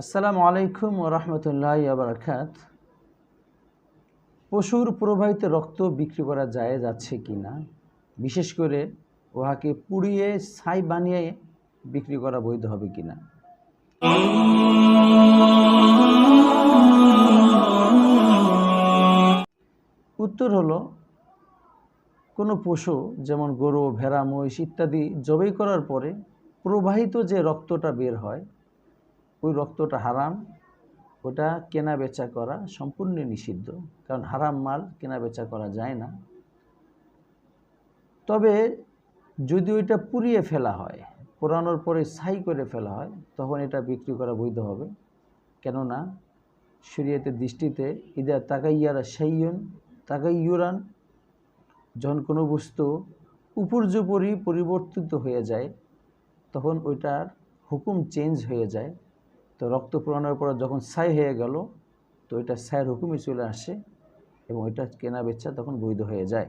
আসসালামু আলাইকুম ও রহমতুল্লাহ বারাকাত। পশুর প্রবাহিত রক্ত বিক্রি করা যায়, যাচ্ছে কি না বিশেষ করে উহাকে পুড়িয়ে, ছাই বানিয়ে বিক্রি করা বৈধ হবে কি না উত্তর হলো, কোনো পশু, যেমন গরু, ভেড়া, মহিষ ইত্যাদি জবাই করার পরে প্রবাহিত যে রক্তটা বের হয় ওই রক্তটা হারাম, ওটা কেনা বেচা করা সম্পূর্ণ নিষিদ্ধ। কারণ হারাম মাল কেনা বেচা করা যায় না। তবে যদি ওইটা পুড়িয়ে ফেলা হয় পোড়ানোর পরে ছাই করে ফেলা হয়, তখন এটা বিক্রি করা বৈধ হবে। কেননা শরীয়তের দৃষ্টিতে ইদা তাকাইয়ারা সাইয়ন তাকাইয়ুরান যখন কোনো বস্তু উপর্যুপরি পরিবর্তিত হয়ে যায়, তখন ওইটার হুকুম চেঞ্জ হয়ে যায়। তো রক্ত পুরানোর পর যখন ছাই হয়ে গেল, তো এটা ছায়ের হুকুমে চলে আসে এবং ওইটা কেনা বেচা তখন বৈধ হয়ে যায়।